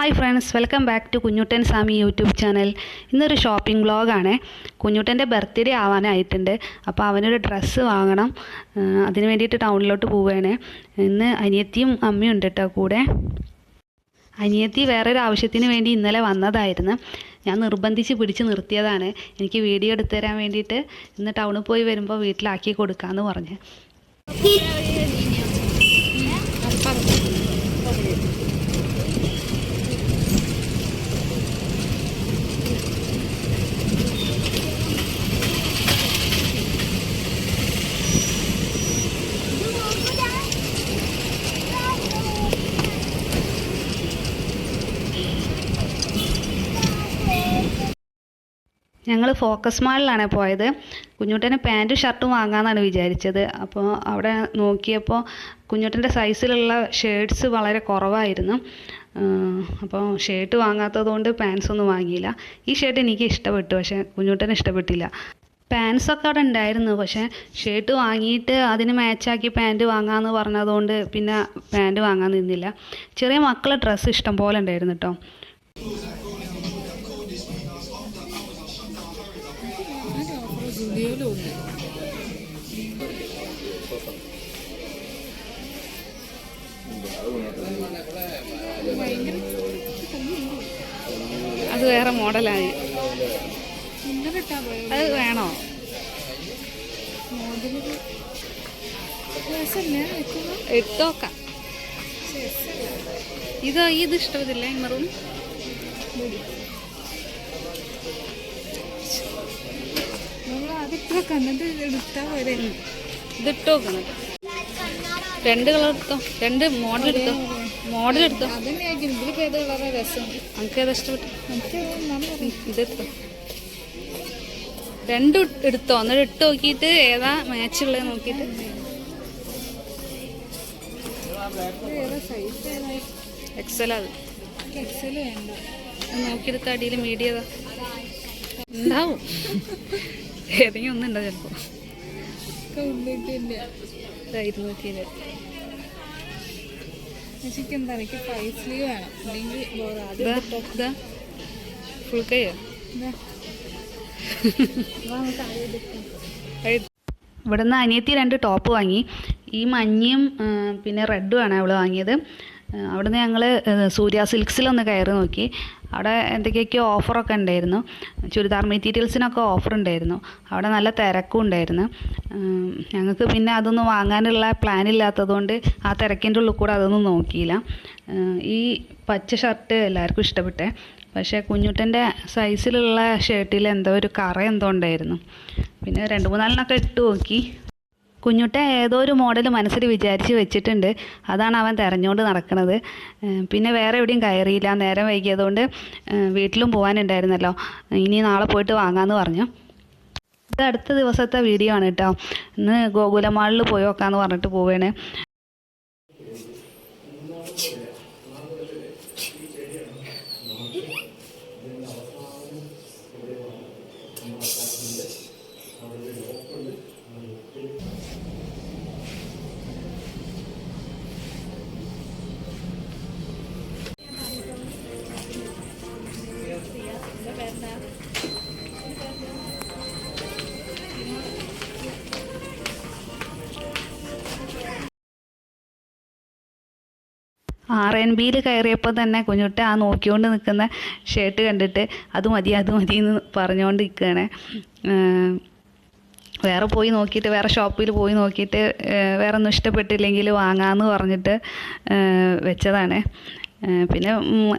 Hi friends welcome back to Kunjuttan Swami YouTube channel ഇന്നൊരു shopping വ്ളോഗാണ് കുഞ്ഞുട്ടന്റെ birthday ആവാനായിട്ടുണ്ട്. അപ്പോൾ അവനൊരു ഡ്രസ്സ് വാങ്ങണം. അതിന് വേണ്ടിയിട്ട് ടൗണിലോട്ട് പോവുകയാണ്. ഇന്ന് അനിയത്തിയും അമ്മയും ഉണ്ട് കേട്ടോ കൂടെ. അനിയത്തി വേറൊരു ആവശ്യത്തിന് വേണ്ടി ഇന്നലെ വന്നതായിരുന്നു. ഞാൻ നിർബന്ധിച്ച് പിടിച്ച് നിർത്തിയതാണ്. എനിക്ക് വീഡിയോ എടുത്തു തരാൻ വേണ്ടിയിട്ട് ഇന്ന് ടൗണിൽ പോയി വരുമ്പോൾ വീട്ടിലാക്കി കൊടുക്കാമെന്ന് പറഞ്ഞ്. ഞങ്ങൾ ഫോക്കസ് മാളിലാണ് പോയത്. കുഞ്ഞുട്ടന് പാന്റും ഷർട്ടും വാങ്ങാമെന്നാണ് വിചാരിച്ചത്. അപ്പോൾ അവിടെ നോക്കിയപ്പോൾ കുഞ്ഞുട്ടന്റെ സൈസിലുള്ള ഷേർട്സ് വളരെ കുറവായിരുന്നു. അപ്പോൾ ഷർട്ട് വാങ്ങാത്തതുകൊണ്ട് പാൻസ് ഒന്നും വാങ്ങിയില്ല. ഈ ഷർട്ട് എനിക്ക് ഇഷ്ടപ്പെട്ടു പക്ഷേ കുഞ്ഞുട്ടന് ഇഷ്ടപ്പെട്ടില്ല. പാൻസൊക്കെ അവിടെ ഉണ്ടായിരുന്നു പക്ഷേ ഷർട്ട് വാങ്ങിയിട്ട് അതിന് മാച്ചാക്കി പാന്റ് വാങ്ങാമെന്ന് പറഞ്ഞതുകൊണ്ട് പിന്നെ പാന്റ് വാങ്ങാൻ നിന്നില്ല. ചെറിയ മക്കളെ ഡ്രസ്സ് ഇഷ്ടം പോലെ ഉണ്ടായിരുന്നു കേട്ടോ അത് വേറെ മോഡലായി. അത് വേണോ? ഇട്ടോക്കാം. ഇതോ ഇത് ഇഷ്ടപ്പെട്ടില്ല ഈ മെറൂൺ അതിപ്പോ കണ്ടിട്ട് എടുത്താ വരെ ഇതിട്ടോ രണ്ട് കളർ എടുത്തോ? രണ്ട് മോഡൽ എടുത്തോ? മോഡൽ എടുത്തോ? ഇതിലിപ്പോ ഏത് കളറാ രസം? നമുക്ക് ഏതാ ഇഷ്ടപ്പെട്ടു ഇതെടുത്തോ. രണ്ടും എടുത്തോ? എന്നിട്ട് ഇട്ട് നോക്കിയിട്ട് ഏതാ മാച്ച് ഉള്ളത് നോക്കിയിട്ട്. എക്സൽ അത്. എക്സൽ വേണ്ട. നോക്കിയെടുത്ത അടിയിൽ മീഡിയ ഏതാ? ഉണ്ടാവും. ഏതെങ്കിലും ഒന്നുണ്ടോ ചിലപ്പോൾ ചിലപ്പോ ഇവിടുന്ന് സ്ലീവ് വേണം. അല്ലെങ്കിൽ ഫുൾ കൈയോ അനിയത്തി രണ്ട് ടോപ്പ് വാങ്ങി. ഈ മഞ്ഞയും പിന്നെ പിന്നെ റെഡുമാണ് അവൾ വാങ്ങിയത്. അവിടുന്ന് ഞങ്ങൾ സൂര്യ സിൽക്സിലൊന്ന് കയറി നോക്കി. അവിടെ എന്തൊക്കെയൊക്കെയോ ഓഫറൊക്കെ ഉണ്ടായിരുന്നു. ചുരിദാർ മെറ്റീരിയൽസിനൊക്കെ ഓഫർ ഉണ്ടായിരുന്നു. അവിടെ നല്ല തിരക്കും ഉണ്ടായിരുന്നു. ഞങ്ങൾക്ക് പിന്നെ അതൊന്നും വാങ്ങാനുള്ള പ്ലാൻ ഇല്ലാത്തതുകൊണ്ട് ആ തിരക്കിന്റെ ഉള്ളിൽ കൂടെ അതൊന്നും നോക്കിയില്ല. ഈ പച്ച ഷർട്ട് എല്ലാവർക്കും ഇഷ്ടപ്പെട്ടെ. പക്ഷേ കുഞ്ഞുട്ടന്റെ സൈസിലുള്ള ഷർട്ടിൽ എന്തോ ഒരു കറ എന്തോ ഉണ്ടായിരുന്നു. പിന്നെ രണ്ട് മൂന്നാലിനൊക്കെ ഇട്ട് നോക്കി. കുഞ്ഞുട്ട ഏതോ ഒരു മോഡൽ മനസ്സിൽ വിചാരിച്ച് വെച്ചിട്ടുണ്ട്. അതാണ് അവൻ തിരഞ്ഞുകൊണ്ട് നടക്കുന്നത് പിന്നെ വേറെ എവിടെയും കയറിയില്ല. നേരം വൈകിയതുകൊണ്ട് വീട്ടിലും പോകാനുണ്ടായിരുന്നല്ലോ ഇനി നാളെ പോയിട്ട് വാങ്ങാമെന്ന് പറഞ്ഞു. ഇത് അടുത്ത ദിവസത്തെ വീഡിയോ ആണ് കേട്ടോ. ഇന്ന് ഗോകുലമാളിൽ പോയി നോക്കാമെന്ന് പറഞ്ഞിട്ട് പോവുകയാണ് ആർ എൻ ബിയിൽ കയറിയപ്പോൾ തന്നെ കുഞ്ഞുട്ട ആ നോക്കിക്കൊണ്ട് നിൽക്കുന്ന ഷർട്ട് കണ്ടിട്ട് അത് മതി അത് മതി എന്ന് പറഞ്ഞുകൊണ്ട് നിൽക്കുകയാണ് വേറെ പോയി നോക്കിയിട്ട് വേറെ ഷോപ്പിൽ പോയി നോക്കിയിട്ട് വേറെ ഒന്നും ഇഷ്ടപ്പെട്ടില്ലെങ്കിൽ വാങ്ങാമെന്ന് പറഞ്ഞിട്ട് വെച്ചതാണ്. പിന്നെ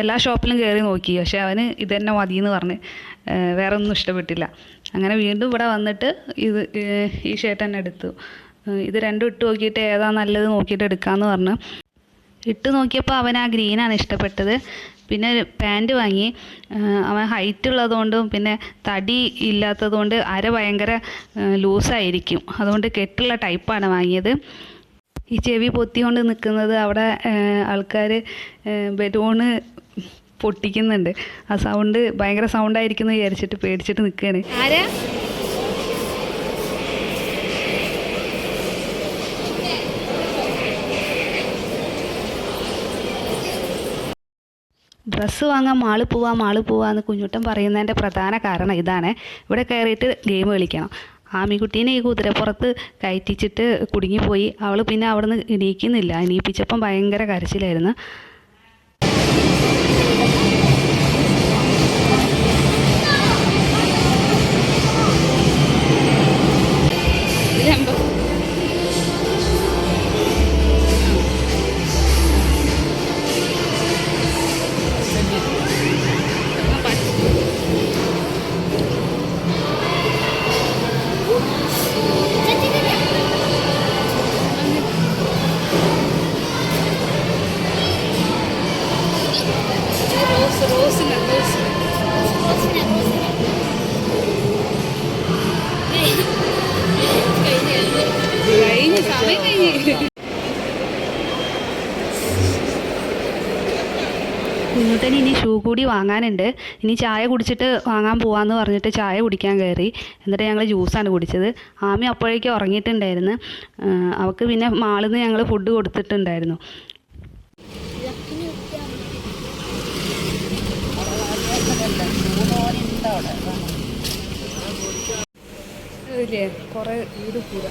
എല്ലാ ഷോപ്പിലും കയറി നോക്കി. പക്ഷെ അവന് ഇത് തന്നെ മതി എന്ന് പറഞ്ഞ് വേറെ ഒന്നും ഇഷ്ടപ്പെട്ടില്ല. അങ്ങനെ വീണ്ടും ഇവിടെ വന്നിട്ട് ഇത് ഈ ഷർട്ട് തന്നെ എടുത്തു. ഇത് രണ്ടും ഇട്ട് നോക്കിയിട്ട് ഏതാ നല്ലത് നോക്കിയിട്ട് എടുക്കാമെന്ന് പറഞ്ഞു. ഇട്ട് നോക്കിയപ്പോൾ അവൻ ആ ഗ്രീനാണ് ഇഷ്ടപ്പെട്ടത്. പിന്നെ പാന്റ് വാങ്ങി അവൻ ഹൈറ്റ് ഉള്ളതുകൊണ്ടും പിന്നെ തടി ഇല്ലാത്തതുകൊണ്ട് അര ഭയങ്കര ലൂസായിരിക്കും അതുകൊണ്ട് കെട്ടുള്ള ടൈപ്പാണ് വാങ്ങിയത്. ഈ ചെവി പൊത്തിക്കൊണ്ട് നിൽക്കുന്നത് അവിടെ ആൾക്കാർ ബലൂണ് പൊട്ടിക്കുന്നുണ്ട്. ആ സൗണ്ട് ഭയങ്കര സൗണ്ടായിരിക്കും എന്ന് വിചാരിച്ചിട്ട് പേടിച്ചിട്ട് നിൽക്കുകയാണ്. ഡ്രസ്സ് വാങ്ങാൻ മാളിൽ പോവാം പോവാ എന്ന് കുഞ്ഞുട്ടൻ പറയുന്നതിന്റെ പ്രധാന കാരണം ഇതാണ്. ഇവിടെ കയറിയിട്ട് ഗെയിം കളിക്കണം. ആമിക്കുട്ടീനെ ഈ കുതിരപ്പുറത്ത് കയറ്റിച്ചിട്ട് കുടുങ്ങിപ്പോയി. അവൾ പിന്നെ അവിടെ നിന്ന് എണീക്കുന്നില്ല. എണീപ്പിച്ചപ്പം ഭയങ്കര കരച്ചിലായിരുന്നു. കുഞ്ഞുട്ടന് ഇനി ഷൂ കൂടി വാങ്ങാനുണ്ട്. ഇനി ചായ കുടിച്ചിട്ട് വാങ്ങാൻ പോവാന്ന് പറഞ്ഞിട്ട് ചായ കുടിക്കാൻ കയറി. എന്നിട്ട് ഞങ്ങൾ ജ്യൂസാണ് കുടിച്ചത്. ആമി അപ്പോഴേക്കും ഉറങ്ങിയിട്ടുണ്ടായിരുന്നു. അവൾക്ക് പിന്നെ മാളിൽ നിന്ന് ഞങ്ങൾ ഫുഡ് കൊടുത്തിട്ടുണ്ടായിരുന്നു. ഇല്ലേ കുറേ വീട് കൂടാ.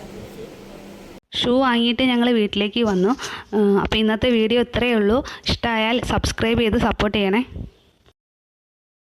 ഷൂ വാങ്ങിയിട്ട് ഞങ്ങൾ വീട്ടിലേക്ക് വന്നു. അപ്പോൾ ഇന്നത്തെ വീഡിയോ ഇത്രയേ ഉള്ളൂ. ഇഷ്ടമായാൽ സബ്സ്ക്രൈബ് ചെയ്ത് സപ്പോർട്ട് ചെയ്യണേ.